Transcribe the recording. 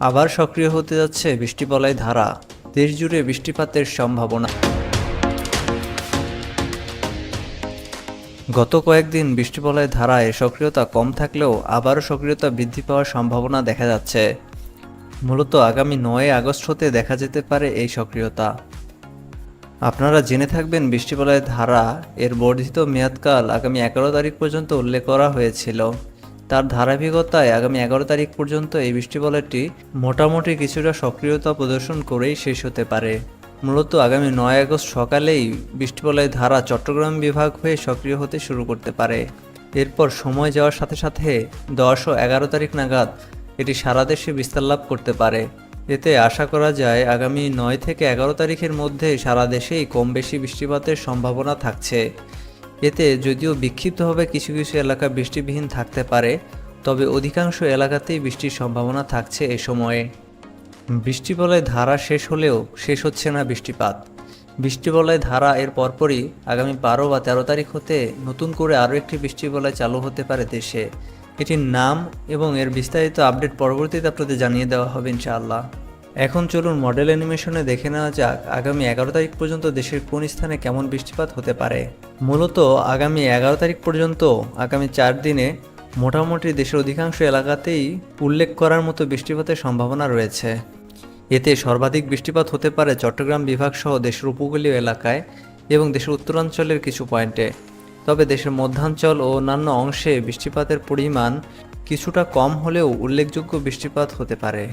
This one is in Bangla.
আবার সক্রিয় হতে যাচ্ছে বৃষ্টিবলয় ধারা। দেশ জুড়ে বৃষ্টিপাতের সম্ভাবনা। গত কয়েকদিন বৃষ্টিবলয় ধারায় সক্রিয়তা কম থাকলেও আবারও সক্রিয়তা বৃদ্ধি পাওয়ার সম্ভাবনা দেখা যাচ্ছে। মূলত আগামী নয় আগস্ট হতে দেখা যেতে পারে এই সক্রিয়তা। আপনারা জেনে থাকবেন বৃষ্টিবলয় ধারা এর বর্ধিত মেয়াদকাল আগামী এগারো তারিখ পর্যন্ত উল্লেখ করা হয়েছিল। তার ধারাবাহিকতায় আগামী এগারো তারিখ পর্যন্ত এই বৃষ্টিবলয়টি মোটামুটি কিছুটা সক্রিয়তা প্রদর্শন করেই শেষ হতে পারে। মূলত আগামী নয় আগস্ট সকালেই বৃষ্টিবলয় ধারা চট্টগ্রাম বিভাগ হয়ে সক্রিয় হতে শুরু করতে পারে। এরপর সময় যাওয়ার সাথে সাথে দশ ও এগারো তারিখ নাগাদ এটি সারা দেশে বিস্তার লাভ করতে পারে। এতে আশা করা যায় আগামী নয় থেকে এগারো তারিখের মধ্যে সারা দেশেই কম বেশি বৃষ্টিপাতের সম্ভাবনা থাকছে। এতে যদিও বিক্ষিপ্তভাবে কিছু কিছু এলাকা বৃষ্টিবিহীন থাকতে পারে, তবে অধিকাংশ এলাকাতেই বৃষ্টির সম্ভাবনা থাকছে এ সময়ে। বৃষ্টিবলয় ধারা শেষ হলেও শেষ হচ্ছে না বৃষ্টিপাত। বৃষ্টিবলয় ধারা এর পরপরই আগামী বারো বা তেরো তারিখ হতে নতুন করে আরও একটি বৃষ্টিবলয় চালু হতে পারে দেশে। এটির নাম এবং এর বিস্তারিত আপডেট পরবর্তীতে আপনাদের জানিয়ে দেওয়া হবে ইনশাআল্লাহ। এখন চলুন মডেল অ্যানিমেশনে দেখে নেওয়া যাক আগামী এগারো তারিখ পর্যন্ত দেশের কোন স্থানে কেমন বৃষ্টিপাত হতে পারে। মূলত আগামী এগারো তারিখ পর্যন্ত, আগামী চার দিনে মোটামুটি দেশের অধিকাংশ এলাকাতেই উল্লেখ করার মতো বৃষ্টিপাতের সম্ভাবনা রয়েছে। এতে সর্বাধিক বৃষ্টিপাত হতে পারে চট্টগ্রাম বিভাগ সহ দেশের উপকূলীয় এলাকায় এবং দেশের উত্তরাঞ্চলের কিছু পয়েন্টে। তবে দেশের মধ্যাঞ্চল ও অন্যান্য অংশে বৃষ্টিপাতের পরিমাণ কিছুটা কম হলেও উল্লেখযোগ্য বৃষ্টিপাত হতে পারে।